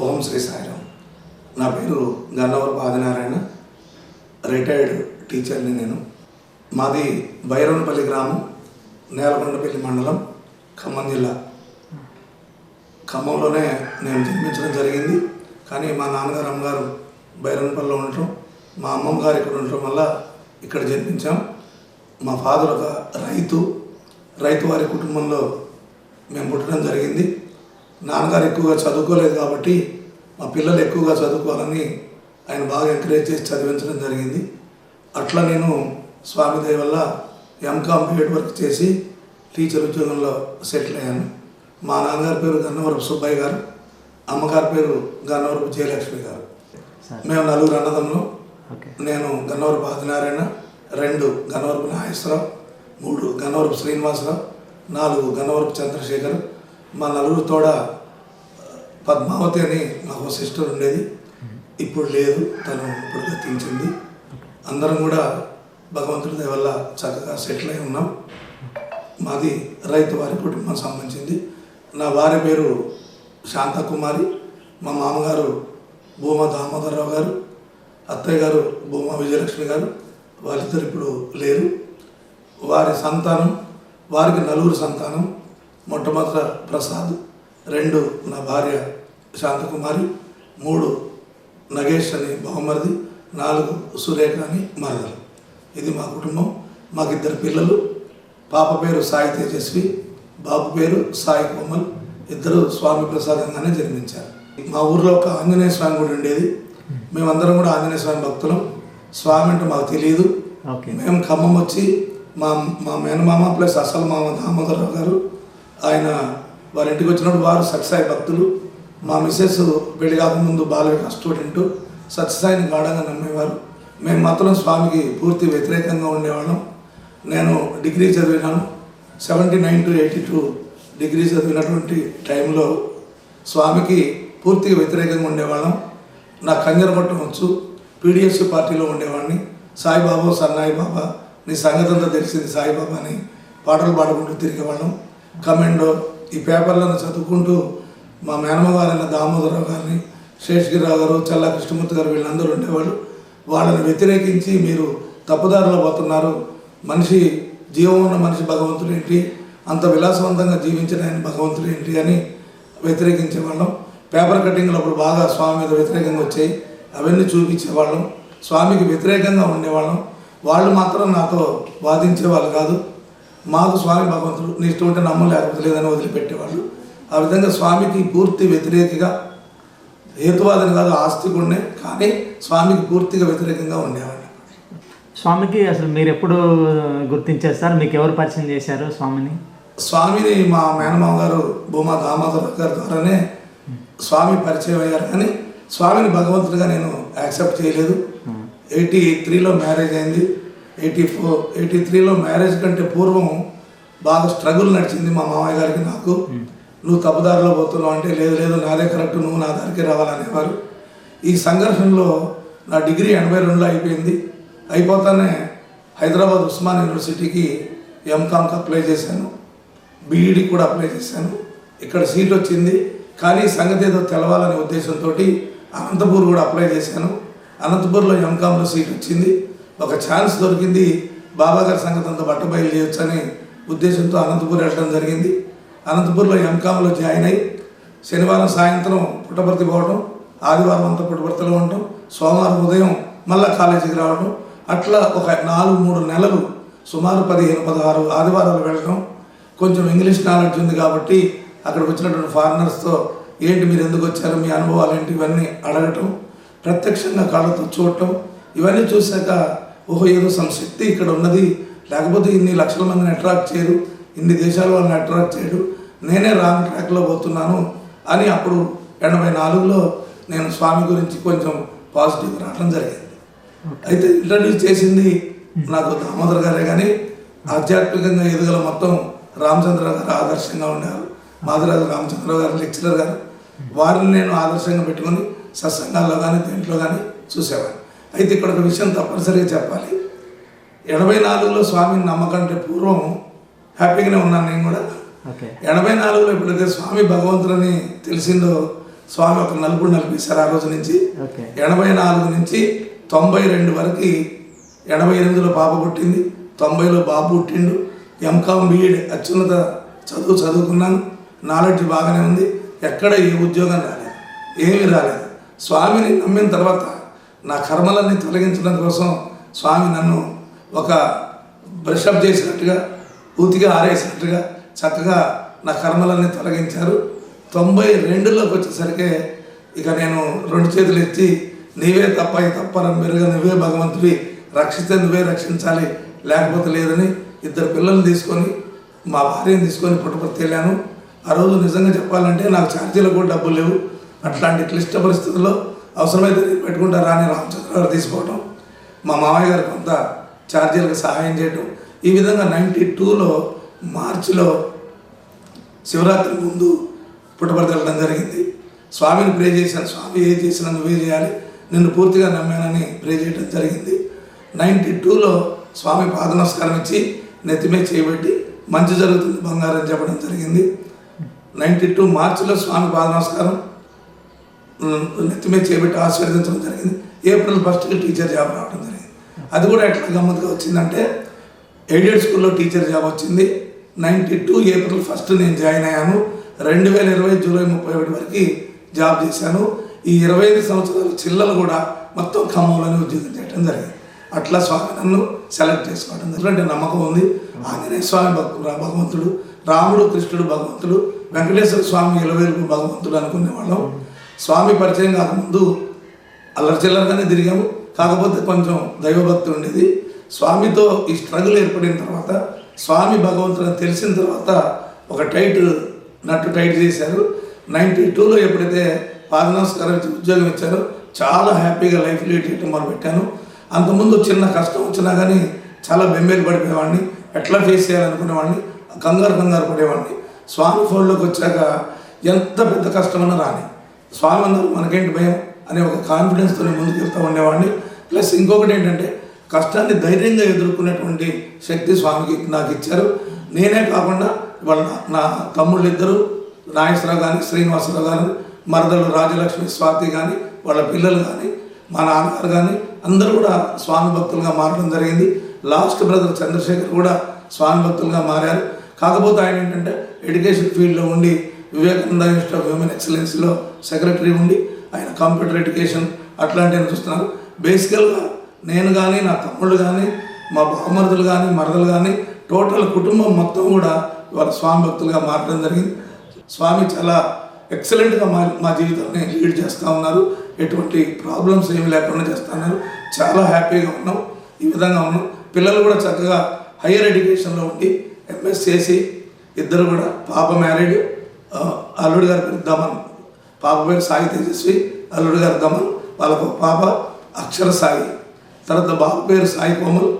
ఓం శ్రీ సాయిరామ్. నా పేరు గన్నవరపు ఆదినారాయణ రిటైర్డ్ టీచర్ని నేను. మాది బైరవనపల్లి గ్రామం నేలకొండపల్లి మండలం ఖమ్మం జిల్లా. ఖమ్మంలోనే నేను జన్మించడం జరిగింది. కానీ మా నాన్నగారు అమ్మగారు బైరవనపల్లిలో ఉండటం మా అమ్మమ్మ గారు ఇక్కడ ఉండటం వల్ల ఇక్కడ జన్మించాం. మా ఫాదర్ ఒక రైతు. రైతు వారి కుటుంబంలో మేము పుట్టడం జరిగింది. నాన్నగారు ఎక్కువగా చదువుకోలేదు కాబట్టి మా పిల్లలు ఎక్కువగా చదువుకోవాలని ఆయన బాగా ఎంకరేజ్ చేసి చదివించడం జరిగింది. అట్లా నేను స్వామి దయ వల్ల ఎంకామ్ బీఎడ్ వర్క్ చేసి టీచర్ ఉద్యోగంలో సెటిల్ అయ్యాను. మా నాన్నగారి పేరు గన్నవరపు సుబ్బయ్య గారు అమ్మగారి పేరు గన్నవరపు జయలక్ష్మి గారు. మేము నలుగురు అన్నదమ్ములు. నేను గన్నవరపు ఆదినారాయణ రెండు గన్నవరపు నాగేశ్వరరావు మూడు గన్నవరపు శ్రీనివాసరావు నాలుగు గన్నవరపు చంద్రశేఖర్ మా నలుగురు తోడ పద్మావతి అని నాకు సిస్టర్ ఉండేది. ఇప్పుడు లేదు తను ఇప్పుడు గతించింది. అందరం కూడా భగవంతుడి దయ వల్ల చక్కగా సెటిల్ అయి ఉన్నాం. మాది రైతు వారి కుటుంబం సంబంధించింది. నా వారి పేరు శాంతకుమారి. మా మామగారు భూమా దామోదరరావు గారు. అత్తయ్య గారు భూమా విజయలక్ష్మి గారు. వాళ్ళిద్దరు ఇప్పుడు లేరు. వారి సంతానం వారికి నలుగురు సంతానం. మొట్టమొదట ప్రసాద్ రెండు నా భార్య శాంతకుమారి మూడు నగేష్ అని బహుమరిది నాలుగు సురేఖ అని మరదలు. ఇది మా కుటుంబం మాకు ఇద్దరు పిల్లలు. పాప పేరు సాయి తేజస్వి బాబు పేరు సాయి కోమల్ ఇద్దరు స్వామి ప్రసాదంగానే జన్మించారు. మా ఊర్లో ఒక ఆంజనేయ స్వామి గుడి ఉండేది. మేమందరం కూడా ఆంజనేయ స్వామి భక్తులం. స్వామి అంటే మాకు తెలియదు. మేము ఖమ్మం వచ్చి మా మా మేనమామ ప్లస్ అసలు మామ దామోదరరావు గారు ఆయన వారి ఇంటికి వచ్చినప్పుడు వారు సత్యసాయి భక్తులు. మా మిస్సెస్ పెళ్ళి కాకముందు బాలవిక స్టూడెంట్. సత్యసాయిని గాఢంగా నమ్మేవారు. మేము మాత్రం స్వామికి పూర్తి వ్యతిరేకంగా ఉండేవాళ్ళం. నేను degree చదివినాను. Seventy nine to eighty two degree చదివినటువంటి టైంలో స్వామికి పూర్తిగా వ్యతిరేకంగా ఉండేవాళ్ళం. నా కంజర కొట్టం వచ్చు. పీడిఎస్ పార్టీలో ఉండేవాడిని. సాయిబాబా సన్నాయి బాబా నీ సంగతి అంతా తెలిసింది సాయిబాబా అని పాటలు పాడుకుంటూ తిరిగేవాళ్ళం. కమెండో ఈ పేపర్లను చదువుకుంటూ మా మేనమ్మగారైన దామోదరరావు గారిని శేషగిరిరావు గారు చల్లా కృష్ణమూర్తి గారు వీళ్ళందరూ ఉండేవాళ్ళు. వాళ్ళని వ్యతిరేకించి మీరు తప్పుదారిలో పోతున్నారు. మనిషి జీవం ఉన్న మనిషి భగవంతుడు ఏంటి? అంత విలాసవంతంగా జీవించిన ఆయన భగవంతుడు ఏంటి అని వ్యతిరేకించేవాళ్ళం పేపర్ కటింగ్లు అప్పుడు బాగా స్వామి మీద వ్యతిరేకంగా వచ్చాయి. అవన్నీ చూపించేవాళ్ళం స్వామికి వ్యతిరేకంగా ఉండేవాళ్ళం. వాళ్ళు మాత్రం నాతో వాదించేవాళ్ళు కాదు. మాకు స్వామి భగవంతుడు నీ ఇష్టం ఉంటే నమ్మ లేకపోతే లేదని వదిలిపెట్టేవాళ్ళు. ఆ విధంగా స్వామికి పూర్తి వ్యతిరేకిగా హేతువాదని కాదు ఆస్తికుండే కానీ స్వామికి పూర్తిగా వ్యతిరేకంగా ఉండేవాడిని. స్వామికి అసలు మీరు ఎప్పుడు గుర్తించారు సార్? మీకు ఎవరు పరిచయం చేశారు స్వామిని? స్వామిని మా మేనమామ గారు భూమా దామోదర గారి ద్వారానే స్వామి పరిచయం అయ్యారు. కానీ స్వామిని భగవంతుడిగా నేను యాక్సెప్ట్ చేయలేదు. ఎయిటీ త్రీలో మ్యారేజ్ అయింది. ఎయిటీ ఫోర్ ఎయిటీ త్రీలో మ్యారేజ్ కంటే పూర్వం బాగా స్ట్రగుల్ నడిచింది మా మామయ్య గారికి నాకు. నువ్వు తప్పుదారిలో పోతున్నావు అంటే లేదు లేదు నాదే కరెక్ట్ నువ్వు నా దారికి రావాలనేవారు. ఈ సంఘర్షణలో నా డిగ్రీ ఎనభై రెండులో అయిపోయింది. అయిపోతానే హైదరాబాద్ ఉస్మాన్ యూనివర్సిటీకి ఎంకామ్కి అప్లై చేశాను. బీఈడి కూడా అప్లై చేశాను. ఇక్కడ సీట్ వచ్చింది. కానీ సంగతి ఏదో తెలవాలనే ఉద్దేశంతో అనంతపూర్ కూడా అప్లై చేశాను. అనంతపూర్లో ఎంకామ్లో సీట్ వచ్చింది. ఒక ఛాన్స్ దొరికింది బాబాగారి సంగతంతో బట్ట అంతా చేయొచ్చు అనే ఉద్దేశంతో అనంతపూర్ వెళ్ళడం జరిగింది. అనంతపూర్లో ఎంకామ్లో జాయిన్ అయ్యి శనివారం సాయంత్రం పుట్టపర్తి పోవడం ఆదివారం అంతా పుట్టపర్తిలో ఉండటం సోమవారం ఉదయం మళ్ళా కాలేజీకి రావడం అట్లా ఒక నాలుగు మూడు నెలలు సుమారు పదిహేను పదహారు ఆదివారాలు వెళ్ళడం కొంచెం ఇంగ్లీష్ నాలెడ్జ్ ఉంది కాబట్టి అక్కడికి వచ్చినటువంటి ఫారినర్స్తో ఏంటి మీరు ఎందుకు వచ్చారు మీ అనుభవాలు ఏంటి ఇవన్నీ అడగటం ప్రత్యక్షంగా కళ్ళతో చూడటం ఇవన్నీ చూశాక ఓహో ఏదో సంశక్తి ఇక్కడ ఉన్నది. లేకపోతే ఇన్ని లక్షల మందిని అట్రాక్ట్ చేయరు. ఇన్ని దేశాల వాళ్ళని అట్రాక్ట్ చేయడు నేనే రాంగ్ ట్రాక్లో పోతున్నాను అని అప్పుడు ఎనభై నాలుగులో నేను స్వామి గురించి కొంచెం పాజిటివ్ రావడం జరిగింది. అయితే ఇంట్రడ్యూస్ చేసింది నాకు దామోదర్ గారే కానీ ఆధ్యాత్మికంగా ఎదుగల మొత్తం రామచంద్ర గారు ఆదర్శంగా ఉన్నారు. మాధురాజు రామచంద్రరావు గారు లెక్చరర్ గారు. వారిని నేను ఆదర్శంగా పెట్టుకొని సత్సంగాల్లో కానీ దేంట్లో కానీ చూసేవాడిని. అయితే ఇక్కడ ఒక విషయం తప్పనిసరిగా చెప్పాలి. ఎనభై నాలుగులో స్వామిని నమ్మకంటే పూర్వం హ్యాపీగానే ఉన్నాను నేను కూడా. ఎనభై నాలుగులో ఎప్పుడైతే స్వామి భగవంతుడని తెలిసిందో స్వామి ఒక నలుపుడు నలిపేశారు ఆ రోజు నుంచి. ఎనభై నాలుగు నుంచి తొంభై రెండు వరకు ఎనభై ఎనిమిదిలో పాప పుట్టింది. తొంభైలో బాబు పుట్టిండు. ఎంకామ్ బీఎడ్ అత్యున్నత చదువు చదువుకున్నాను. నాలెడ్జ్ బాగానే ఉంది. ఎక్కడ ఏ ఉద్యోగం రాలేదు. ఏమీ రాలేదు. స్వామిని నమ్మిన తర్వాత నా కర్మలన్నీ తొలగించడం కోసం స్వామి నన్ను ఒక బ్రషప్ చేసినట్టుగా పూర్తిగా ఆరేసినట్టుగా చక్కగా నా కర్మలన్నీ తొలగించారు. తొంభై రెండులోకి వచ్చేసరికి ఇక నేను రెండు చేతులు ఎత్తి నీవే తప్ప ఈ తప్పని మెరుగ నువ్వే భగవంతుడి రక్షిస్తే నువ్వే రక్షించాలి లేకపోతే లేదని ఇద్దరు పిల్లల్ని తీసుకొని మా భార్యను తీసుకొని పుట్టపర్తి వెళ్ళాను. ఆ రోజు నిజంగా చెప్పాలంటే నాకు ఛార్జీలకు కూడా డబ్బులు లేవు. అట్లాంటి క్లిష్ట పరిస్థితుల్లో అవసరమైతే పెట్టుకుంటారా పెట్టుకుంటా రాని రామచంద్ర గారు తీసుకోవటం. మా మామయ్య గారు కొంత ఛార్జీలకు సహాయం చేయటం. ఈ విధంగా నైంటీ టూలో మార్చిలో శివరాత్రి ముందు పుట్టపర్తి వెళ్ళడం జరిగింది. స్వామిని ప్రే చేశాను. స్వామి ఏ చేసినా నువ్వే చేయాలి. నిన్ను పూర్తిగా నమ్మానని ప్రే చేయడం జరిగింది. నైంటీ టూలో స్వామి పాదనమస్కారం ఇచ్చి నెత్తిమే చేయబెట్టి మంచి జరుగుతుంది బంగారం చెప్పడం జరిగింది. నైంటీ టూ మార్చిలో స్వామి పాదనమస్కారం. నమస్కారం చేపట్టి చేపెట్టి ఆశీర్వదించడం జరిగింది. ఏప్రిల్ ఫస్ట్కి టీచర్ జాబ్ రావడం జరిగింది. అది కూడా ఎట్లా గమ్మత్తుగా వచ్చిందంటే ఎయిడెడ్ స్కూల్లో టీచర్ జాబ్ వచ్చింది. నైంటీ టూ ఏప్రిల్ ఫస్ట్ నేను జాయిన్ అయ్యాను. రెండు వేల ఇరవై జూలై ముప్పై ఒకటి వరకు జాబ్ చేశాను. ఈ ఇరవై ఐదు సంవత్సరాల చిల్లలు కూడా మొత్తం ఖమ్మంలోనే ఉద్యోగం చేయడం జరిగింది. అట్లా స్వామి నన్ను సెలెక్ట్ చేసుకోవడం ఎందుకంటే నమ్మకం ఉంది. ఆంజనేయ స్వామి భక్తు భగవంతుడు రాముడు కృష్ణుడు భగవంతుడు వెంకటేశ్వర స్వామి ఇలవేలుపు భగవంతుడు అనుకునే వాళ్ళం స్వామి పరిచయం కాకముందు అల్లరి చిల్లరగానే తిరిగాము. కాకపోతే కొంచెం దైవభక్తి ఉండేది. స్వామితో ఈ స్ట్రగుల్ ఏర్పడిన తర్వాత స్వామి భగవంతుని తెలిసిన తర్వాత ఒక టైట్ నట్టు టైట్ చేశారు. నైంటీ టూలో ఎప్పుడైతే పాదనమస్కారం ఉద్యోగం ఇచ్చారో చాలా హ్యాపీగా లైఫ్ లీడ్ చేయడం మొదలుపెట్టాను. అంతకుముందు చిన్న కష్టం వచ్చినా కానీ చాలా బెంబేలు పడిపోయేవాడిని ఎట్లా ఫేస్ చేయాలనుకునేవాడిని కంగారు కంగారు పడేవాడిని. స్వామి ఫోన్లోకి వచ్చాక ఎంత పెద్ద కష్టమన్నా రాని స్వామి అన్నారు మనకేంటి భయం అనే ఒక కాన్ఫిడెన్స్తో ముందుకు వెళ్తూ ఉండేవాడిని. ప్లస్ ఇంకొకటి ఏంటంటే కష్టాన్ని ధైర్యంగా ఎదుర్కొనేటువంటి శక్తి స్వామికి నాకు ఇచ్చారు. నేనే కాకుండా వాళ్ళ నా తమ్ముళ్ళు ఇద్దరు నాగేశ్వరరావు కానీ శ్రీనివాసరావు కానీ మరదలు రాజలక్ష్మి స్వాతి కానీ వాళ్ళ పిల్లలు కానీ మా నాన్నగారు కానీ అందరూ కూడా స్వామి భక్తులుగా మారడం జరిగింది. లాస్ట్ బ్రదర్ చంద్రశేఖర్ కూడా స్వామి భక్తులుగా మారారు. కాకపోతే ఆయన ఏంటంటే ఎడ్యుకేషన్ ఫీల్డ్లో ఉండి వివేకానంద ఇన్స్టిట్యూట్ ఆఫ్ హ్యూమన్ ఎక్సలెన్స్లో సెక్రటరీ ఉండి ఆయన కంప్యూటర్ ఎడ్యుకేషన్ అట్లాంటివి చూస్తున్నారు. బేసికల్గా నేను కానీ నా తమ్ముళ్ళు కానీ మా బామరుదులు కానీ మరదలు కానీ టోటల్ కుటుంబం మొత్తం కూడా వాళ్ళ స్వామి భక్తులుగా మారడం జరిగింది. స్వామి చాలా ఎక్సలెంట్గా మా మా జీవితాన్ని లీడ్ చేస్తూ ఉన్నారు. ఎటువంటి ప్రాబ్లమ్స్ ఏమి లేకుండా చేస్తున్నారు చాలా హ్యాపీగా ఉన్నాం. ఈ విధంగా ఉన్నాం. పిల్లలు కూడా చక్కగా హయ్యర్ ఎడ్యుకేషన్లో ఉండి ఎంఎస్ చేసి ఇద్దరు కూడా పాప మ్యారీడ్ అల్లుడు గారి దమన్. పాప పేరు సాయి తేజస్వి అల్లుడు గారు దమన్ వాళ్ళ పాప అక్షర సాయి. తర్వాత బాబు పేరు సాయి కోమల్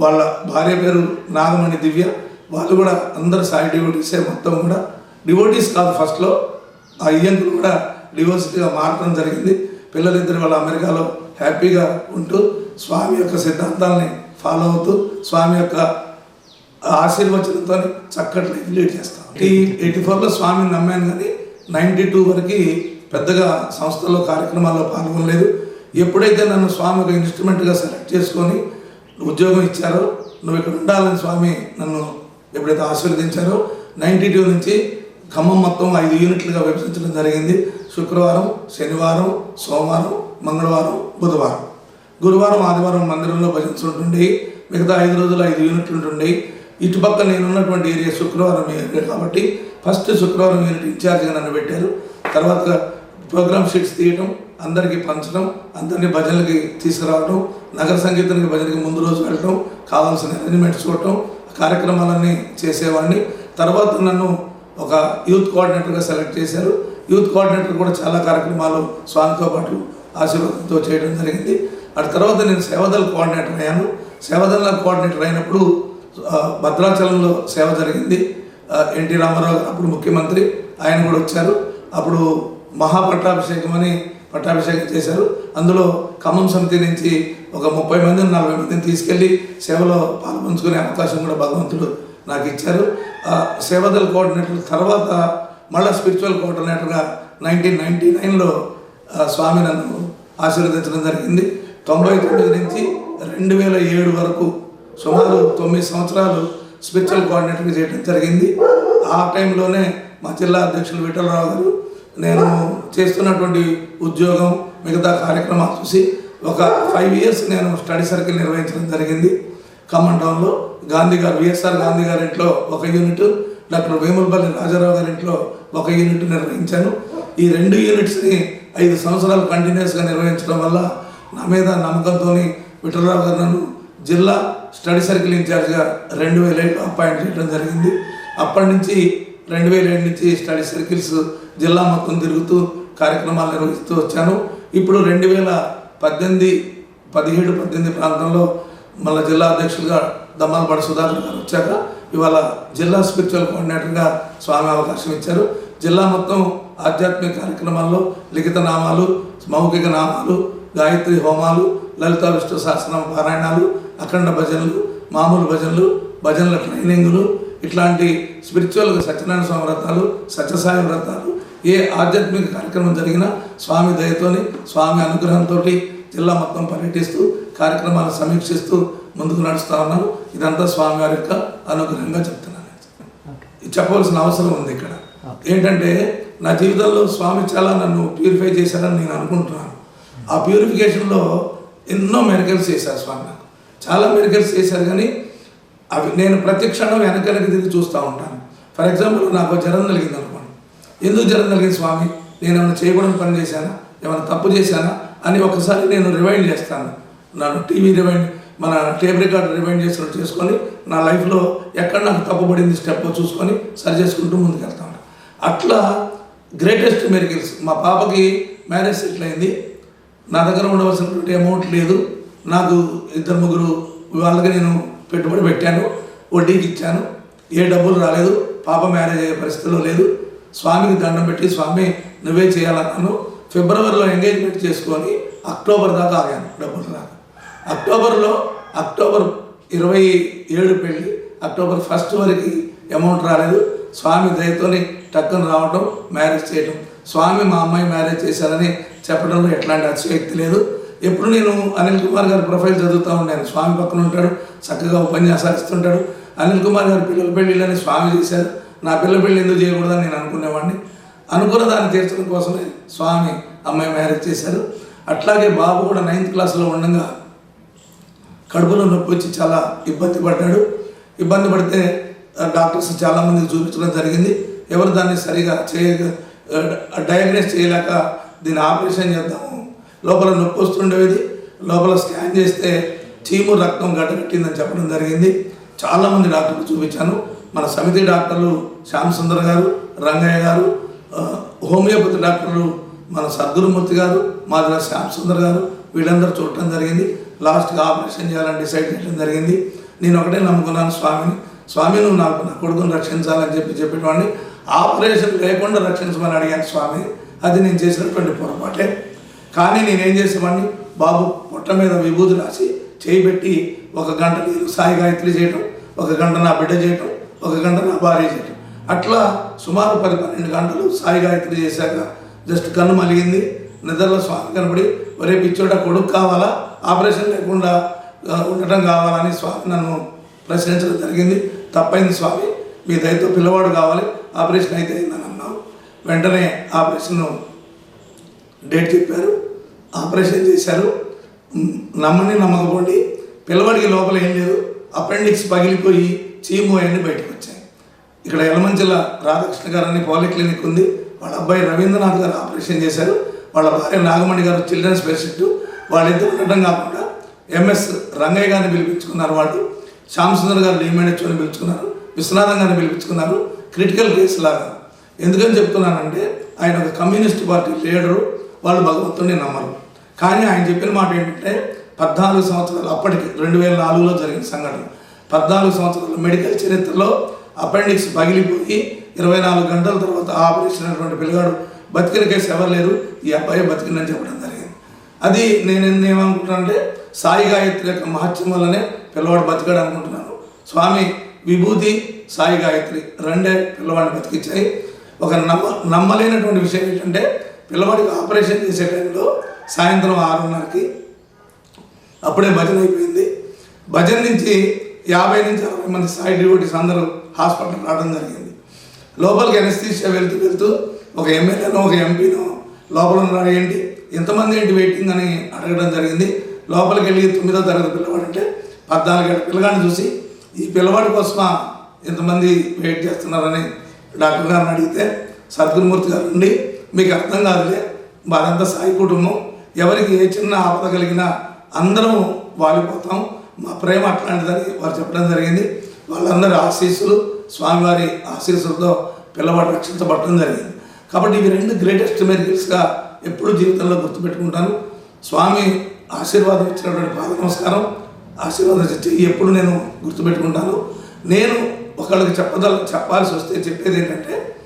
వాళ్ళ భార్య పేరు నాగమణి దివ్య వాళ్ళు కూడా అందరు సాయి డివోటీసే మొత్తం కూడా. డివోటీస్ కాదు ఫస్ట్లో ఆ ఇయ్యంకులు కూడా డివోసిటీగా మారడం జరిగింది. పిల్లలిద్దరు వాళ్ళ అమెరికాలో హ్యాపీగా ఉంటూ స్వామి యొక్క సిద్ధాంతాలని ఫాలో అవుతూ స్వామి యొక్క ఆశీర్వచనంతో చక్కటి లైఫ్ లీడ్ చేస్తాం. ఈ ఎయిటీ ఫోర్లో స్వామిని నమ్మాను కానీ నైంటీ టూ వరకు పెద్దగా సంస్థల్లో కార్యక్రమాల్లో పాల్గొనలేదు. ఎప్పుడైతే నన్ను స్వామి ఒక ఇన్స్ట్రుమెంట్గా సెలెక్ట్ చేసుకొని ఉద్యోగం ఇచ్చారో నువ్వు ఇక్కడ ఉండాలని స్వామి నన్ను ఎప్పుడైతే ఆశీర్వదించారో నైంటీ టూ నుంచి ఖమ్మం మొత్తం ఐదు యూనిట్లుగా విభజించడం జరిగింది. శుక్రవారం శనివారం సోమవారం మంగళవారం బుధవారం. గురువారం ఆదివారం మందిరంలో భజన్స్ ఉంటుండే మిగతా ఐదు రోజులు ఐదు యూనిట్లు ఉంటుండే ఇటుపక్క నేను ఉన్నటువంటి ఏరియా శుక్రవారం ఏరియా కాబట్టి ఫస్ట్ శుక్రవారం యూనిట్ ఇన్ఛార్జ్గా నన్ను పెట్టారు. తర్వాత ప్రోగ్రామ్ షీట్స్ తీయటం అందరికీ పంచడం అందరినీ భజనలకి తీసుకురావడం నగర సంగీతానికి భజనకి ముందు రోజు వెళ్ళటం కావాల్సిన అరేంజ్మెంట్స్ చూడటం కార్యక్రమాలన్నీ చేసేవాడిని. తర్వాత నన్ను ఒక యూత్ కోఆర్డినేటర్గా సెలెక్ట్ చేశారు. యూత్ కోఆర్డినేటర్ కూడా చాలా కార్యక్రమాలు స్వామితో పాటు ఆశీర్వాదంతో చేయడం జరిగింది. అటు తర్వాత నేను సేవదళ కోఆర్డినేటర్ అయ్యాను. సేవదళ కోఆర్డినేటర్ అయినప్పుడు భద్రాచలంలో సేవ జరిగింది. ఎన్టీ రామారావు అప్పుడు ముఖ్యమంత్రి ఆయన కూడా వచ్చారు. అప్పుడు మహాపట్టాభిషేకం అని పట్టాభిషేకం చేశారు. అందులో ఖమ్మం సమితి నుంచి ఒక ముప్పై మందిని నలభై మందిని తీసుకెళ్ళి సేవలో పాల్పంచుకునే అవకాశం కూడా భగవంతుడు నాకు ఇచ్చారు. సేవదల కోఆర్డినేటర్ తర్వాత మళ్ళీ స్పిరిచువల్ కోఆర్డినేటర్గా నైన్టీన్ నైన్టీ నైన్లో స్వామి నన్ను ఆశీర్వదించడం జరిగింది. తొంభై తొమ్మిది నుంచి రెండు వేల ఏడు వరకు సుమారు తొమ్మిది సంవత్సరాలు స్పిరిచువల్ కోఆర్డినేటర్గా చేయడం జరిగింది. ఆ టైంలోనే మా జిల్లా అధ్యక్షులు విఠలరావు గారు నేను చేస్తున్నటువంటి ఉద్యోగం మిగతా కార్యక్రమాలు చూసి ఒక ఫైవ్ ఇయర్స్ నేను స్టడీ సర్కిల్ నిర్వహించడం జరిగింది. ఖమ్మం టౌన్లో గాంధీ గారు విఎస్ఆర్ గాంధీ గారి ఇంట్లో ఒక యూనిట్ డాక్టర్ వేములపల్లి రాజారావు గారి ఇంట్లో ఒక యూనిట్ నిర్వహించాను. ఈ రెండు యూనిట్స్ని ఐదు సంవత్సరాలు కంటిన్యూస్గా నిర్వహించడం వల్ల నా మీద నమ్మకంతో విఠలరావు గారు నన్ను జిల్లా స్టడీ సర్కిల్ ఇన్ఛార్జ్గా రెండు వేల ఏడు అపాయింట్ చేయడం జరిగింది. అప్పటి నుంచి రెండు వేల ఏడు నుంచి స్టడీ సర్కిల్స్ జిల్లా మొత్తం తిరుగుతూ కార్యక్రమాలు నిర్వహిస్తూ వచ్చాను. ఇప్పుడు రెండు వేల పద్దెనిమిది పదిహేడు పద్దెనిమిది ప్రాంతంలో మళ్ళీ జిల్లా అధ్యక్షులుగా దమ్మాలపాటి సుధాకర్ గారు వచ్చాక ఇవాళ జిల్లా స్పిరిచువల్ కోఆర్డినేటర్గా స్వామి అవకాశం ఇచ్చారు. జిల్లా మొత్తం ఆధ్యాత్మిక కార్యక్రమాల్లో లిఖిత నామాలు మౌఖిక నామాలు గాయత్రి హోమాలు లలిత విష్ణు సహస్రనామ పారాయణాలు అఖండ భజనలు మామూలు భజనలు భజనల ట్రైనింగులు ఇట్లాంటి స్పిరిచువల్ సత్యనారాయణ స్వామి వ్రతాలు సత్యసాయి వ్రతాలు ఏ ఆధ్యాత్మిక కార్యక్రమం జరిగినా స్వామి దయతోని స్వామి అనుగ్రహంతో జిల్లా మొత్తం పర్యటిస్తూ కార్యక్రమాలు సమీక్షిస్తూ ముందుకు నడుస్తా ఉన్నాను ఇదంతా స్వామి వారి యొక్క అనుగ్రహంగా చెప్తున్నాను. ఇది చెప్పవలసిన అవసరం ఉంది ఇక్కడ. ఏంటంటే నా జీవితంలో స్వామి చాలా నన్ను ప్యూరిఫై చేశారని నేను అనుకుంటున్నాను. ఆ ప్యూరిఫికేషన్లో ఎన్నో మెడికల్స్ చేశారు స్వామి. నాకు చాలా మెడికల్స్ చేశారు కానీ అవి నేను ప్రతి క్షణం వెనకనకి తిరిగి చూస్తూ ఉంటాను. ఫర్ ఎగ్జాంపుల్ నాకు జ్వరం కలిగింది అనుకోండి. ఎందుకు జ్వరం కలిగింది స్వామి? నేను ఏమైనా చేయకూడని పని చేశానా? ఏమైనా తప్పు చేశానా? అని ఒకసారి నేను రివైండ్ చేస్తాను. నన్ను టీవీ రివైండ్ మన టేప్ రికార్డ్ రివైండ్ చేసినట్టు చేసుకొని నా లైఫ్లో ఎక్కడ నాకు తప్పుపడింది స్టెప్ చూసుకొని సరి చేసుకుంటూ ముందుకు వెళ్తాను అట్లా గ్రేటెస్ట్ మెరికల్స్ మా పాపకి మ్యారేజ్ సెటిల్ అయింది. నా దగ్గర ఉండవలసినటువంటి అమౌంట్ లేదు. నాకు ఇద్దరు ముగ్గురు వాళ్ళకి నేను పెట్టుబడి పెట్టాను వడ్డీకి ఇచ్చాను. ఏ డబ్బులు రాలేదు పాప మ్యారేజ్ అయ్యే పరిస్థితిలో లేదు. స్వామికి దండం పెట్టి స్వామి నువ్వే చేయాలన్నాను. ఫిబ్రవరిలో ఎంగేజ్మెంట్ చేసుకొని అక్టోబర్ దాకా ఆగాను డబ్బులు రాక. అక్టోబర్లో అక్టోబర్ ఇరవై ఏడు పెళ్ళి అక్టోబర్ ఫస్ట్ వరకు అమౌంట్ రాలేదు. స్వామి దయతోని టక్కున రావడం మ్యారేజ్ చేయడం స్వామి మా అమ్మాయి మ్యారేజ్ చేశారని చెప్పడంలో ఎట్లాంటి అతిశయక్తి లేదు. ఎప్పుడు నేను అనిల్ కుమార్ గారి ప్రొఫైల్ చదువుతూ ఉన్నాను. స్వామి పక్కన ఉంటాడు చక్కగా ఉపన్యాసాలు ఇస్తుంటాడు. అనిల్ కుమార్ గారి పిల్లల పెళ్ళిళ్ళని స్వామి చేశారు. నా పిల్లల పెళ్ళి ఎందుకు చేయకూడదని నేను అనుకునేవాడిని. అనుకున్న దాన్ని తీర్చడం కోసమే స్వామి అమ్మాయి మ్యారేజ్ చేశారు. అట్లాగే బాబు కూడా నైన్త్ క్లాస్లో ఉండగా కడుపులో నొప్పి వచ్చి చాలా ఇబ్బంది పడ్డాడు. ఇబ్బంది పడితే ఆ, డాక్టర్స్ చాలామందికి చూపించడం జరిగింది. ఎవరు దాన్ని సరిగా చేయ డయాగ్నైజ్ చేయలేక దీన్ని ఆపరేషన్ చేద్దాము. లోపల నొప్పి వస్తుండేది లోపల స్కాన్ చేస్తే చీము రక్తం గడ్డకట్టిందని చెప్పడం జరిగింది. చాలామంది డాక్టర్లు చూపించాను. మన సమితి డాక్టర్లు శ్యామ్ సుందర్ గారు రంగయ్య గారు హోమియోపతి డాక్టర్లు మన సద్గురుమూర్తి గారు మాదిరా శ్యామ్ సుందర్ గారు వీళ్ళందరూ చూడటం జరిగింది. లాస్ట్గా ఆపరేషన్ చేయాలని డిసైడ్ చేయడం జరిగింది. నేను ఒకటే నమ్ముకున్నాను స్వామిని. స్వామి నువ్వు నాకు నా కొడుకుని రక్షించాలని చెప్పి చెప్పేవాడిని ఆపరేషన్ లేకుండా రక్షించమని అడిగాను స్వామి. అది నేను చేసినటువంటి పొరపాటే. కానీ నేనేం చేసామండి బాబు పొట్ట మీద విభూతి రాసి చేయిబెట్టి ఒక గంట నేను సాయి గాయత్రి చేయటం ఒక గంట నా బిడ్డ చేయటం ఒక గంట నా భార్య చేయటం. అట్లా సుమారు పది పన్నెండు గంటలు సాయి గాయత్రి చేశాక జస్ట్ కన్ను మలిగింది నిద్రలో స్వామి కనబడి ఒరే పిచ్చోట కొడుకు కావాలా? ఆపరేషన్ లేకుండా ఉండటం కావాలా? అని స్వామి నన్ను ప్రశ్నించడం జరిగింది. తప్పైంది స్వామి మీ దయతో పిల్లవాడు కావాలి. ఆపరేషన్ అయితే అయిందని వెంటనే ఆపరేషన్ డేట్ చెప్పారు. ఆపరేషన్ చేశారు. నమ్మని నమ్మకపోండి. పిల్లవాడికి లోపల ఏం లేదు. అపెండిక్స్ పగిలిపోయి చీము అవన్నీ బయటకు వచ్చాయి. ఇక్కడ ఎలమంచిల రాధాకృష్ణ గారు అని పాలిక్లినిక్ ఉంది. వాళ్ళ అబ్బాయి రవీంద్రనాథ్ గారు ఆపరేషన్ చేశారు. వాళ్ళ భార్య నాగమణి గారు చిల్డ్రన్స్ పేషెంట్. వాళ్ళిద్దరు ఉండటం కాకుండా ఎంఎస్ రంగయ్య గారిని పిలిపించుకున్నారు వాళ్ళు. శ్యామ్ సుందర్ గారు డిఎంఎడ్హెచ్ఓని పిలుచుకున్నారు. విశ్వనాథం గారిని పిలిపించుకున్నారు. క్రిటికల్ కేసు లాగా. ఎందుకని చెప్తున్నానంటే ఆయన ఒక కమ్యూనిస్ట్ పార్టీ లీడరు వాళ్ళు భగవంతుడిని నమ్మరు. కానీ ఆయన చెప్పిన మాట ఏంటంటే పద్నాలుగు సంవత్సరాలు అప్పటికి రెండు వేల నాలుగులో జరిగిన సంఘటన. పద్నాలుగు సంవత్సరాల మెడికల్ చరిత్రలో అపెండిక్స్ పగిలిపోయి ఇరవై నాలుగు గంటల తర్వాత ఆపరేషన్ అయినటువంటి పిల్లగాడు బతికిన కేసు ఎవరు లేరు ఈ అబ్బాయి బతికిందని చెప్పడం జరిగింది. అది నేను ఏమనుకుంటున్నానంటే సాయి గాయత్రి యొక్క మహత్యం వల్లనే పిల్లవాడు బతికాడు అనుకుంటున్నాను. స్వామి విభూతి సాయి గాయత్రి రెండే పిల్లవాడిని బతికించాయి ఒక నమ్మ నమ్మలేనటువంటి విషయం ఏంటంటే పిల్లవాడికి ఆపరేషన్ చేసే టైంలో సాయంత్రం ఆరున్నరకి అప్పుడే భజన అయిపోయింది. భజన నుంచి యాభై నుంచి అరవై మంది సాయి డ్యూటీస్ అందరూ హాస్పిటల్ రావడం జరిగింది. లోపలికి ఎనస్థీషియా వెళ్తూ వెళ్తూ ఒక ఎమ్మెల్యేనో ఒక ఎంపీనో లోపల ఉన్నాడు ఏంటి? ఎంతమంది ఏంటి వెయిటింగ్ అని అడగడం జరిగింది. లోపలికి వెళ్ళి తొమ్మిదో తరగతి పిల్లవాడు అంటే పద్నాలుగేళ్ళ పిల్లగాడిని చూసి ఈ పిల్లవాడి కోసమా ఎంతమంది వెయిట్ చేస్తున్నారని డాక్టర్ గారిని అడిగితే సద్గురుమూర్తి గారు ఉండి మీకు అర్థం కాదులే మాదంతా సాయి కుటుంబం. ఎవరికి ఏ చిన్న ఆపద కలిగినా అందరం వాలిపోతాం. మా ప్రేమ అట్లాంటిదని వారు చెప్పడం జరిగింది. వాళ్ళందరి ఆశీస్సులు స్వామివారి ఆశీస్సులతో పిల్లవాడు రక్షించబడటం జరిగింది. కాబట్టి ఇవి రెండు గ్రేటెస్ట్ మెరికల్స్గా ఎప్పుడు జీవితంలో గుర్తుపెట్టుకుంటాను. స్వామి ఆశీర్వాదం ఇచ్చినటువంటి పాద నమస్కారం ఆశీర్వాదం ఇచ్చి ఎప్పుడు నేను గుర్తుపెట్టుకుంటాను. నేను ఒకళ్ళకి చెప్పదల చెప్పాల్సి వస్తే చెప్పేది ఏంటంటే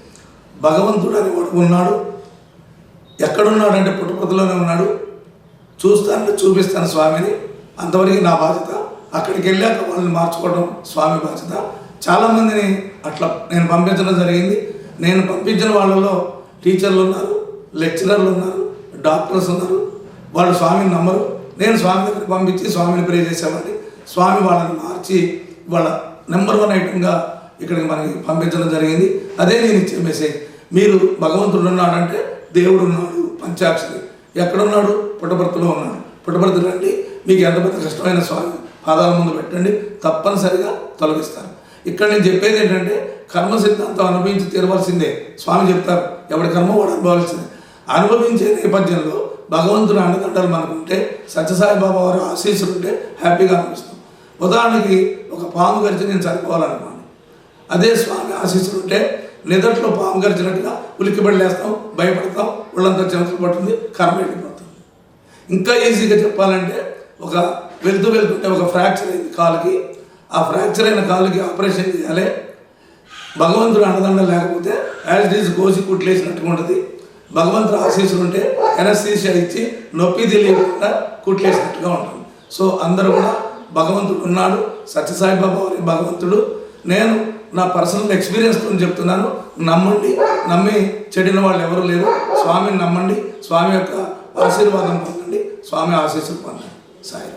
భగవంతుడు అని వాడు ఉన్నాడు. ఎక్కడున్నాడంటే పుట్టుపతిలోనే ఉన్నాడు. చూస్తాను చూపిస్తాను స్వామిని. అంతవరకు నా బాధ్యత. అక్కడికి వెళ్ళాక వాళ్ళని మార్చుకోవడం స్వామి బాధ్యత. చాలామందిని అట్లా నేను పంపించడం జరిగింది. నేను పంపించిన వాళ్ళలో టీచర్లు ఉన్నారు లెక్చరర్లు ఉన్నారు డాక్టర్స్ ఉన్నారు. వాళ్ళు స్వామిని నమ్మరు. నేను స్వామి దగ్గరికి పంపించి స్వామిని ప్రే చేసేవాడిని. స్వామి వాళ్ళని మార్చి వాళ్ళ నెంబర్ వన్ ఐటమ్గా ఇక్కడికి మనకి పంపించడం జరిగింది. అదే నేను ఇచ్చే మెసేజ్. మీరు భగవంతుడు ఉన్నాడంటే దేవుడు ఉన్నాడు పంచాక్షరి. ఎక్కడున్నాడు? పుట్టభర్తలో ఉన్నాడు. పుట్టపర్తి రండి మీకు ఎంత పెద్ద కష్టమైన స్వామి పాదాల ముందు పెట్టండి తప్పనిసరిగా తొలగిస్తారు. ఇక్కడ నేను చెప్పేది ఏంటంటే కర్మ సిద్ధాంతం అనుభవించి తీరవలసిందే. స్వామి చెప్తారు ఎవరి కర్మ వాడు అనుభవాల్సిందే అనుభవించే నేపథ్యంలో భగవంతుని అండదండలు మనకుంటే సత్యసాయి బాబా వారు ఆశీస్సులు ఉంటే హ్యాపీగా అనిపిస్తాం ఉదాహరణకి ఒక పాము గరిచి నేను చనిపోవాలనుకోండి అదే స్వామి ఆశీస్సులు ఉంటే నిదట్లో పాము గరిచినట్టుగా ఉలిక్కిబడి లేస్తాం భయపడతాం ఒళ్ళంతా చెమటలు పడుతుంది కర్మ వెళ్ళిపోతుంది ఇంకా ఈజీగా చెప్పాలంటే ఒక వెళ్తూ వెళ్తుంటే ఒక ఫ్రాక్చర్ అయింది కాలుకి. ఆ ఫ్రాక్చర్ అయిన కాలుకి ఆపరేషన్ చేయాలి. భగవంతుడు అండదండ లేకపోతే యాజ్ ఈజ్ కోసి కుట్లేసినట్టుగా ఉంటుంది. భగవంతుడు ఆశీస్సులు ఉంటే ఎనస్థీషియా ఇచ్చి నొప్పి తెలియకుండా కుట్లేసినట్టుగా ఉంటుంది. సో అందరూ కూడా భగవంతుడు ఉన్నాడు సత్యసాయిబాబా వారి భగవంతుడు. నేను నా పర్సనల్ ఎక్స్పీరియన్స్తో చెప్తున్నాను నమ్మండి నమ్మి చెడిన వాళ్ళు ఎవరు లేరు. స్వామిని నమ్మండి స్వామి యొక్క ఆశీర్వాదం పొందండి స్వామి ఆశీస్సులు పొందండి. సాయి